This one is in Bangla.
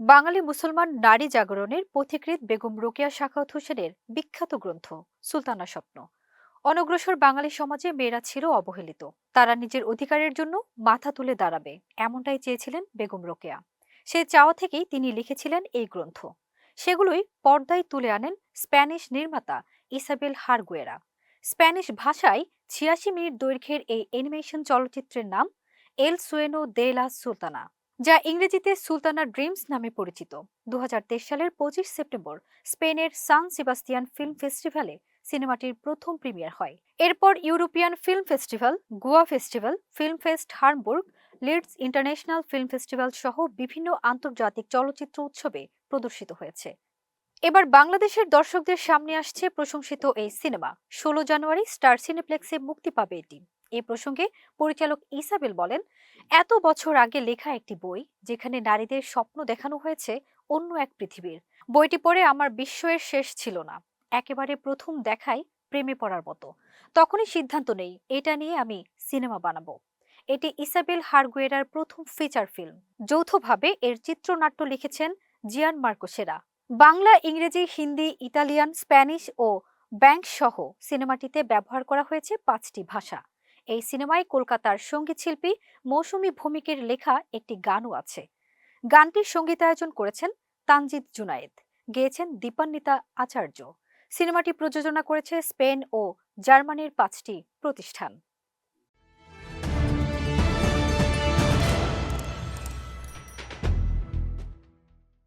বাঙালি মুসলমান নারী জাগরণের পথিকৃৎ বেগম রোকেয়া সাখাওয়াত হোসেনের বিখ্যাত গ্রন্থ সুলতানা স্বপ্ন। অনগ্রসর বাঙালি সমাজে মেয়েরা ছিল অবহেলিত। তারা নিজের অধিকারের জন্য মাথা তুলে দাঁড়াবে এমনটাই চেয়েছিলেন বেগম রোকেয়া। সেই চাওয়া থেকেই তিনি লিখেছিলেন এই গ্রন্থ। সেগুলোই পর্দায় তুলে আনেন স্প্যানিশ নির্মাতা ইসাবেল হারগুয়েরা। স্প্যানিশ ভাষায় ছিয়াশি মিনিট দৈর্ঘ্যের এই অ্যানিমেশন চলচ্চিত্রের নাম এল সুয়েনো দে লা সুলতানা। যা ইংরেজিতে সুলতানা ড্রিমস নামে পরিচিত। দু হাজার তেইশ সালের পঁচিশ সেপ্টেম্বর স্পেনের সান সেবাস্তিয়ান ফিল্ম ফেস্টিভ্যালে সিনেমাটির প্রথম প্রিমিয়ার হয়। এরপর European film festival, Goa festival film fest Hamburg, Leeds international film festival সহ বিভিন্ন আন্তর্জাতিক চলচ্চিত্র উৎসবে প্রদর্শিত হয়েছে। এবার বাংলাদেশের দর্শকদের সামনে আসছে প্রশংসিত এই সিনেমা। ষোলো জানুয়ারি স্টার সিনেপ্লেক্সে মুক্তি পাবে এটি। এ প্রসঙ্গে পরিচালক ইসাবেল বলেন, এত বছর আগে লেখা একটি বই যেখানে নারীদের স্বপ্ন দেখানো হয়েছে অন্য এক পৃথিবীর। বইটি পড়ে আমার বিস্ময়ের শেষ ছিল না। একেবারে প্রথম দেখাই প্রেমে পড়ার মতো। তখনই সিদ্ধান্ত নেই, এটা নিয়ে আমি সিনেমা বানাবো। এটি ইসাবেল হারগুয়েরার প্রথম ফিচার ফিল্ম। যৌথভাবে এর চিত্রনাট্য লিখেছেন জিয়ান মার্কোসেরা। বাংলা, ইংরেজি, হিন্দি, ইতালিয়ান, স্প্যানিশ ও ব্যাংক সহ সিনেমাটিতে ব্যবহার করা হয়েছে পাঁচটি ভাষা। এই সিনেমায় কলকাতার সঙ্গীতশিল্পী মৌসুমী ভৌমিকের লেখা একটি গানও আছে। গানটির সঙ্গীতায়োজন করেছেন তানজিদ জুনায়েদ, গেয়েছেন দীপান্বিতা আচার্য। সিনেমাটি প্রযোজনা করেছে স্পেন ও জার্মানির পাঁচটি প্রতিষ্ঠান।